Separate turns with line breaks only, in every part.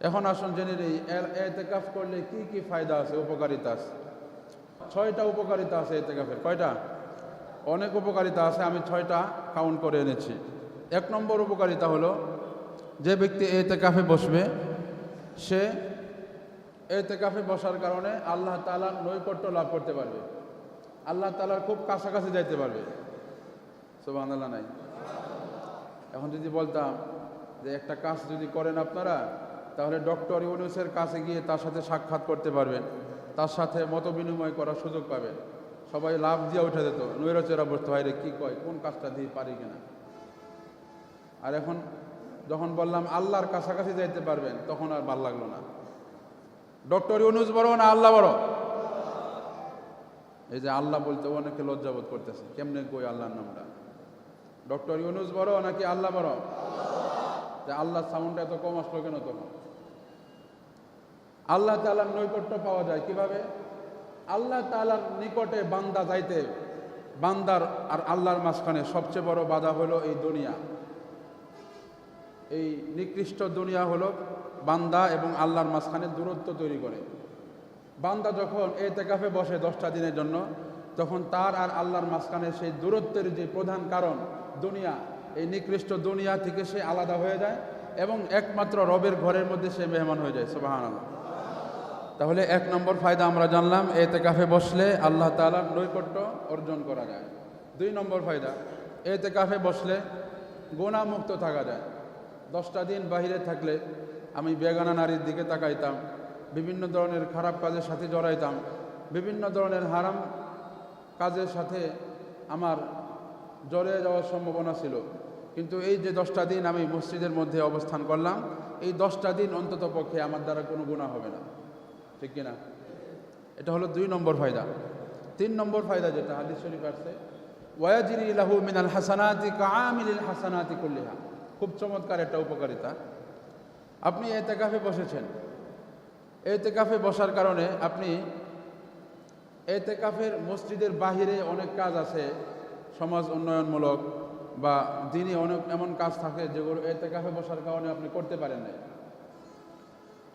এখন আসুন জেনে নেই এতেকাফ করলে কি কি ফায়দা আছে? উপকারিতা আছে। ছয়টা উপকারিতা আছে এতেকাফের। কয়টা? অনেক উপকারিতা আছে, আমি ছয়টা কাউন্ট করে এনেছি। এক নম্বর উপকারিতা হলো, যে ব্যক্তি এতেকাফে বসবে, সে এতেকাফে বসার কারণে আল্লাহ তালার নৈকট্য লাভ করতে পারবে। আল্লাহ তালার খুব কাছাকাছি যাইতে পারবে। সোবাহ নাই। এখন যদি বলতাম যে একটা কাজ যদি করেন আপনারা তাহলে ডক্টর ইউনুসের কাছে গিয়ে তার সাথে সাক্ষাৎ করতে পারবেন। তার সাথে মত বিনিময় করার সুযোগ পাবেন। সবাই লাভ দিয়ে উঠে যেত নৈরচেরা বসতে হয় রে, কী কয়? কোন কাজটা দিয়ে পারি কিনা আর এখন যখন বললাম, আল্লাহর কাছাকাছি যাইতে পারবেন, তখন আর ভালো লাগল না। ডক্টর ইউনুস বড় না আল্লাহ বড়? এই যে আল্লাহ বলতে অনেকে লজ্জাবোধ করতেছে, কেমনে কই আল্লাহর নামটা? ডক্টর ইউনুস বড় নাকি আল্লাহ বড়? যে আল্লাহর সাউন্ডটা এত কম আসলো কেন তখন আল্লাহ তালার নৈকট্য পাওয়া যায় কীভাবে? আল্লাহ তালার নিকটে বান্দা যাইতে, বান্দার আর আল্লাহর মাঝখানে সবচেয়ে বড় বাধা হলো এই দুনিয়া। এই নিকৃষ্ট দুনিয়া হলো বান্দা এবং আল্লাহর মাঝখানে দূরত্ব তৈরি করে। বান্দা যখন এ তেকাফে বসে দশটা দিনের জন্য, তখন তার আর আল্লাহর মাঝখানে সেই দূরত্বের যে প্রধান কারণ দুনিয়া এই নিকৃষ্ট দুনিয়া থেকে সে আলাদা হয়ে যায় এবং একমাত্র রবের ঘরের মধ্যে সে মেহমান হয়ে যায় সুবাহান তাহলে এক নম্বর ফায়দা আমরা জানলাম এতে কাফে বসলে আল্লাহ তালার নৈকট্য অর্জন করা যায়। দুই নম্বর ফায়দা এতে কাফে বসলে গোনামুক্ত থাকা যায়। দশটা দিন বাহিরে থাকলে আমি বেগানা নারীর দিকে তাকাইতাম, বিভিন্ন ধরনের খারাপ কাজের সাথে জড়াইতাম, বিভিন্ন ধরনের হারাম কাজের সাথে আমার জড়িয়ে যাওয়ার সম্ভাবনা ছিল। কিন্তু এই যে দশটা দিন আমি মসজিদের মধ্যে অবস্থান করলাম, এই দশটা দিন অন্তত পক্ষে আমার দ্বারা কোনো গুণা হবে না। ঠিক কিনা? এটা হলো দুই নম্বর ফায়দা। তিন নম্বর ফায়দা যেটা, হাদিস শরীফ আসছে, ওয়াজিরি লাহু মিনাল হাসানাতি কামিলিল হাসানাতি কুল্লিহা। খুব চমৎকার একটা উপকারিতা। আপনি এতে কাফে বসেছেন। এতে কাফে বসার কারণে আপনি এতে কাফের মসজিদের বাহিরে অনেক কাজ আছে, সমাজ উন্নয়নমূলক বা দিনই অনেক এমন কাজ থাকে যেগুলো এতে কাফে বসার কারণে আপনি করতে পারেন না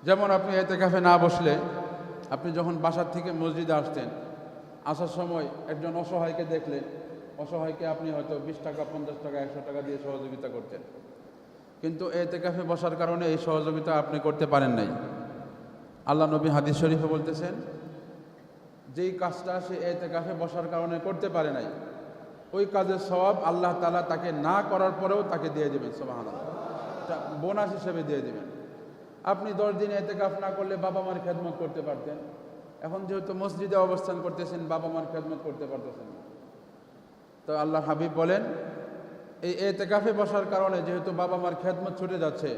যেমন আপনি এতে কাফে না বসলে আপনি যখন বাসার থেকে মসজিদে আসতেন, আসার সময় একজন অসহায়কে দেখলেন অসহায়কে আপনি হয়তো বিশ টাকা, পঞ্চাশ টাকা, একশো টাকা দিয়ে সহযোগিতা করতেন। কিন্তু এতে কাফে বসার কারণে এই সহযোগিতা আপনি করতে পারেন নাই। আল্লাহ নবী হাদিস শরীফে বলতেছেন, যেই কাজটা সে এতে কাফে বসার কারণে করতে পারে নাই ওই কাজের সবাব আল্লাহ তালা তাকে না করার পরেও তাকে দিয়ে দেবেন সোমাহান বোনাস হিসেবে দিয়ে দেবেন। আপনি দশ দিন এতে কাফ না করলে বাবা মার খেদমত করতে পারতেন। এখন যেহেতু মসজিদে অবস্থান করতেছেন, বাবা মার খেদমত করতে পারতেছেন তো আল্লাহ হাবিব বলেন, এই এতেকাফে বসার কারণে যেহেতু বাবা মার খেদমত ছুটে যাচ্ছে,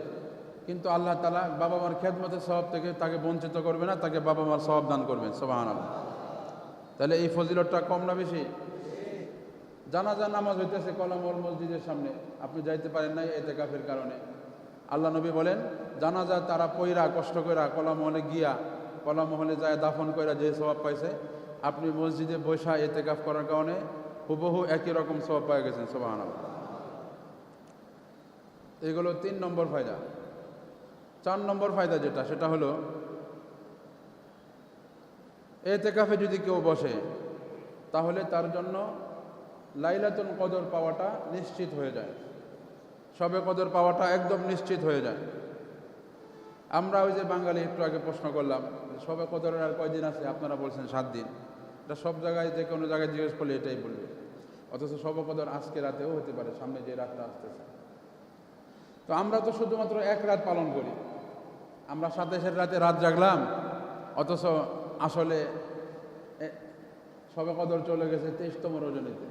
কিন্তু আল্লাহ তালা বাবা মার খেদমতের স্বভাব থেকে তাকে বঞ্চিত করবে না, তাকে বাবা মার স্বভাব দান করবেন সোবাহান তাহলে এই ফজিলতটা কম না বেশি? জানাজা নামাজ হইতেছে কলমর মসজিদের সামনে। আপনি যাইতে পারেন নাই এতেকাফের কারণে। আল্লাহ নবী বলেন, জানাজা তারা পইরা, কষ্ট কইরা, কলামহলে গিয়া, কলামহলে যায় দাফন কইরা যে স্বভাব পাইছে, আপনি মসজিদে বৈশা এতেকাফ করার কারণে হুবহু একই রকম স্বভাব পাই গেছেন সোবাহান এগুলো তিন নম্বর ফায়দা। চার নম্বর ফায়দা যেটা, সেটা হলো এতে কাফে যদি কেউ বসে, তাহলে তার জন্য লাইলাতুল কদর পাওয়াটা নিশ্চিত হয়ে যায়। সবে কদর পাওয়াটা একদম নিশ্চিত হয়ে যায়। আমরা ওই যে বাঙালি একটু আগে প্রশ্ন করলাম, সবে কদরের আর কয়দিন আছে? আপনারা বলছেন সাত দিন। এটা সব জায়গায়, যে কোনো জায়গায় জিজ্ঞেস করলে এটাই বলবে। অথচ সবে কদর আজকে রাতেও হতে পারে, সামনে যে রাতটা আসতেছে। তো আমরা তো শুধুমাত্র এক রাত পালন করি। আমরা সাতাশের রাতে রাত জাগলাম, অথচ আসলে সবে কদর চলে গেছে তেইশতম রজনীতে।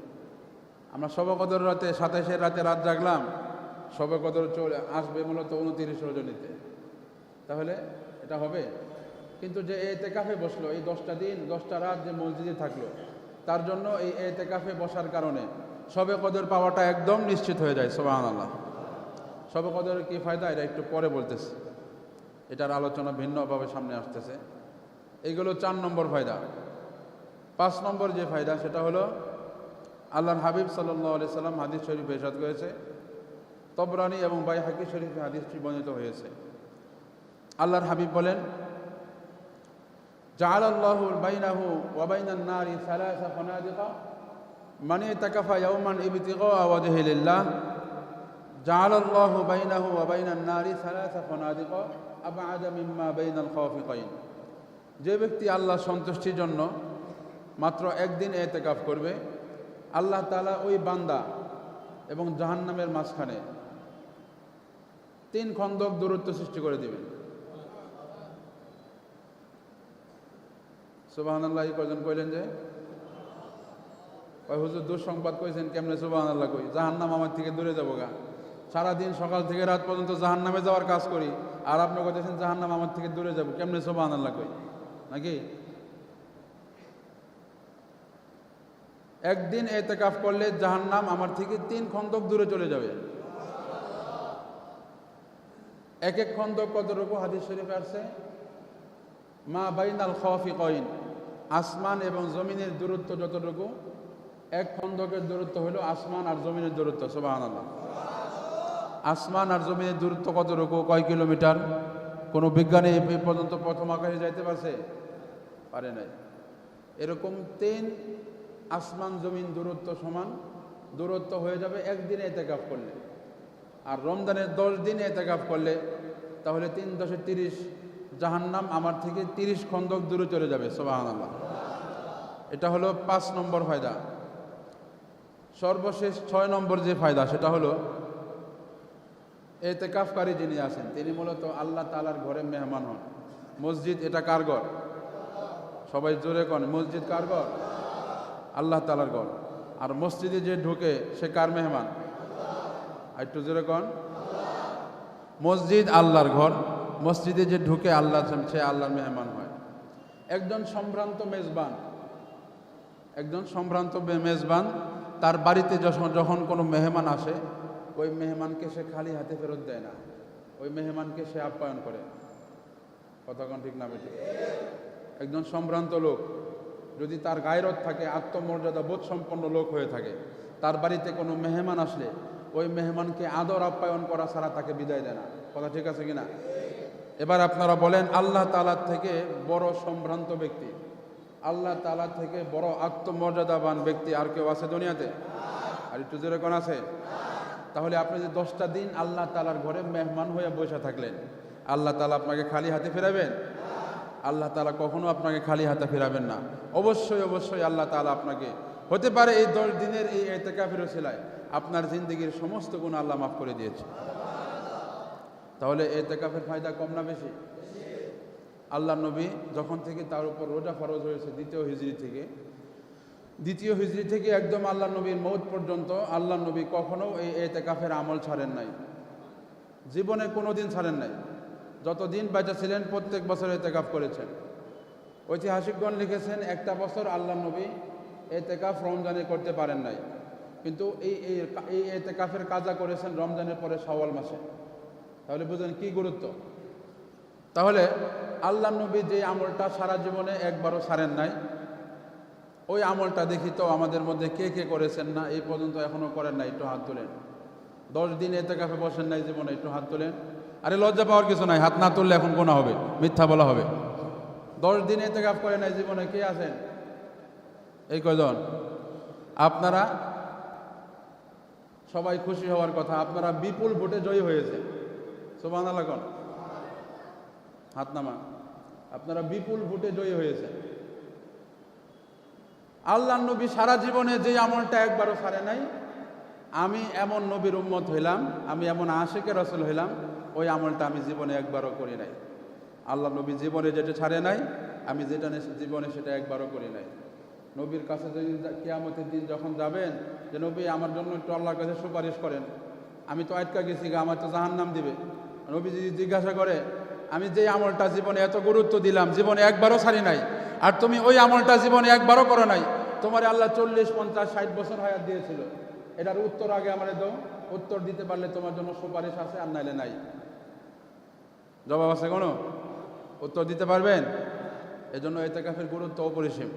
আমরা কদর রাতে সাতাশের রাতে রাত জাগলাম কদর চলে আসবে মূলত উনতিরিশ রজনীতে। তাহলে এটা হবে। কিন্তু যে এতে কাফে বসল, এই দশটা দিন, দশটা রাত যে মসজিদে থাকল, তার জন্য এই এতে কাফে বসার কারণে সবে কদর পাওয়াটা একদম নিশ্চিত হয়ে যায় সোবাহান আল্লাহ সবে কদরের কী ফায়দা? এটা একটু পরে বলতেছে। এটার আলোচনা ভিন্নভাবে সামনে আসতেছে। এইগুলো চার নম্বর ফায়দা। পাঁচ নম্বর যে ফায়দা, সেটা হলো আল্লাহর হাবিব সাল্লি সাল্লাম হাদিস শরীফ এসাদ করেছে। তবরানি এবং বাই হাকি শরীফে হাদিসটি বর্ণিত হয়েছে। আল্লাহর হাবিব বলেন জাল আল্লাহুল বাইনাহু ওয়াবাইনান নারি সালাসা ফনাদিকা মানে তাকাফা ইয়াউমান ইবতিগা ওয়াজহিলিল্লাহ জাল আল্লাহু বাইনাহু ওয়াবাইনান নারি সালাসা ফনাদিকা আবাদা মিম্মা বাইনাল খাওফিকাইন যে ব্যক্তি আল্লাহ সন্তুষ্টির জন্য মাত্র একদিন এতেকাফ করবে আল্লাহ তাআলা ওই বান্দা এবং জাহান্নামের মাঝখানে তিন খন্দক দূরত্ব সৃষ্টি করে দিবেন। সুবাহান আল্লাহ কয়জন কইলেন যে? কয়, হুজুর, দুঃসংবাদ কইছেন কেমনে সুবাহান আল্লাহ কই? জাহান্নাম আমার থেকে দূরে যাব গা। সারাদিন সকাল থেকে রাত পর্যন্ত জাহান্নামে যাওয়ার কাজ করি। আর আপনি কইতেছেন জাহান্নাম আমার থেকে দূরে যাব, কেমনে সুবাহান আল্লাহ কই? নাকি? একদিন এতেকাফ করলে জাহান্নাম আমার থেকে তিন খন্দক দূরে চলে যাবে। এক এক খন্দক কতটুকু? হাদিস শরীফে আসছে, মা বাইনাল খফি কইন আসমান এবং জমিনের দূরত্ব যতটুকু, এক খন্দকের দূরত্ব হলো আসমান আর জমিনের দূরত্ব সোবাহান আসমান আর জমিনের দূরত্ব কতটুকু? কয় কিলোমিটার? কোনো বিজ্ঞানী এ পর্যন্ত প্রথম আকাশে যাইতে পারছে? পারে নাই। এরকম তিন আসমান জমিন দূরত্ব সমান, দূরত্ব হয়ে যাবে একদিনে এতেকাফ করলে। আর রমজানের দশ দিনে এতেকাফ করলে, তাহলে তিন দশে তিরিশ, জাহান্নাম আমার থেকে তিরিশ খন্দক দূরে চলে যাবে সোবাহান আল্লাহ এটা হলো পাঁচ নম্বর ফায়দা। সর্বশেষ ছয় নম্বর যে ফায়দা, সেটা হলো এতেকাফকারী যিনি আছেন, তিনি মূলত আল্লাহ তালার ঘরে মেহমান হন। মসজিদ এটা কার ঘর? সবাই জোরে কন, মসজিদ কার ঘর? আল্লাহ তালার ঘর। আর মসজিদে যে ঢুকে সে কার মেহমান? একটু জোরে কন। মসজিদ আল্লাহর ঘর, মসজিদে যে ঢুকে আল্লাহ সে আল্লাহর মেহমান হয়। একজন সম্ভ্রান্ত মেজবান, একজন সম্ভ্রান্ত মেজবান, তার বাড়িতে যখন যখন কোনো মেহমান আসে, ওই মেহমানকে সে খালি হাতে ফেরত দেয় না। ওই মেহমানকে সে আপ্যায়ন করে। কতক্ষণ ঠিক না বেঠিক? একজন সম্ভ্রান্ত লোক যদি তার গায়রত থাকে, আত্মমর্যাদা বোধ সম্পন্ন লোক হয়ে থাকে, তার বাড়িতে কোনো মেহমান আসলে, ওই মেহমানকে আদর আপ্যায়ন করা ছাড়া তাকে বিদায় দেয় না। কথা ঠিক আছে কিনা? এবার আপনারা বলেন, আল্লাহ তালার থেকে বড় সম্ভ্রান্ত ব্যক্তি। আল্লাহ তালা থেকে বড় আত্মমর্যাদাবান ব্যক্তি আর কেউ আছে দুনিয়াতে? আর একটু জোরে কোন আছে? তাহলে আপনি যে দশটা দিন আল্লাহ তালার ঘরে মেহমান হয়ে বসে থাকলেন, আল্লাহ তালা আপনাকে খালি হাতে ফেরাবেন? আল্লাহ তালা কখনো আপনাকে খালি হাতে ফেরাবেন না। অবশ্যই অবশ্যই আল্লাহ তালা আপনাকে, হতে পারে এই দশ দিনের এই এতেকাফের ছিলায় আপনার জিন্দগির সমস্ত গুণ আল্লাহ মাফ করে দিয়েছে। তাহলে এতেকাফের ফায়দা কম না বেশি? আল্লাহ নবী যখন থেকে তার উপর রোজা ফরজ হয়েছে, দ্বিতীয় হিজড়ি থেকে, দ্বিতীয় হিজড়ি থেকে একদম আল্লাহ নবীর মৌত পর্যন্ত আল্লাহ নবী কখনো এই এতেকাফের আমল ছাড়েন নাই। জীবনে কোনো দিন ছাড়েন নাই। যতদিন বেঁচে ছিলেন, প্রত্যেক বছর এতেকাফ করেছেন। ঐতিহাসিকগণ লিখেছেন, একটা বছর আল্লাহ নবী এতেকাফ রমজানে করতে পারেন নাই। কিন্তু এই এই এতেকাফের কাজা করেছেন রমজানের পরে সওয়াল মাসে। তাহলে বুঝলেন কি গুরুত্ব? তাহলে আল্লাহ নবী যে আমলটা সারা জীবনে একবারও সারেন নাই, ওই আমলটা দেখি তো আমাদের মধ্যে কে কে করেছেন না, এই পর্যন্ত এখনও করেন নাই। একটু হাত তোলেন। দশ দিন এতে কাফে বসেন নাই জীবনে, একটু হাত তোলেন। আরে লজ্জা পাওয়ার কিছু নাই, হাত না তুললে এখন কোনা হবে, মিথ্যা বলা হবে। দশ দিন এতে কাফ করে নাই জীবনে, কে আছেন? এই কয়জন? আপনারা সবাই খুশি হওয়ার কথা, আপনারা বিপুল ভোটে জয়ী হয়েছে। সোমান আলাকন হাত নামা আপনারা বিপুল ভোটে জয়ী হয়েছে। আল্লাহ নবী সারা জীবনে যে আমলটা একবারও সারে নাই, আমি এমন নবীর উম্মত হইলাম, আমি এমন আশেকের রসল হইলাম ওই আমলটা আমি জীবনে একবারও করি নাই। আল্লাহ নবী জীবনে যেটা ছাড়ে নাই, আমি যেটা জীবনে সেটা একবারও করি নাই। নবীর কাছে যদি কিয়ামতের দিন যখন যাবেন, যে নবী আমার জন্য একটু আল্লাহর কাছে সুপারিশ করেন। আমি তো আটকা গেছি গা, আমার তো জাহান নাম দিবে। নবী যদি জিজ্ঞাসা করে, আমি যে আমলটা জীবনে এত গুরুত্ব দিলাম, জীবনে একবারও ছাড়ি নাই, আর তুমি ওই আমলটা জীবনে একবারও করো নাই, তোমার আল্লাহ চল্লিশ, পঞ্চাশ, ষাট বছর হায়াত দিয়েছিল। এটার উত্তর আগে আমার দাও। উত্তর দিতে পারলে তোমার জন্য সুপারিশ আছে, আর নাইলে নাই। জবাব আছে কোনো? উত্তর দিতে পারবেন? এজন্য এতে কাফের গুরুত্ব অপরিসীম।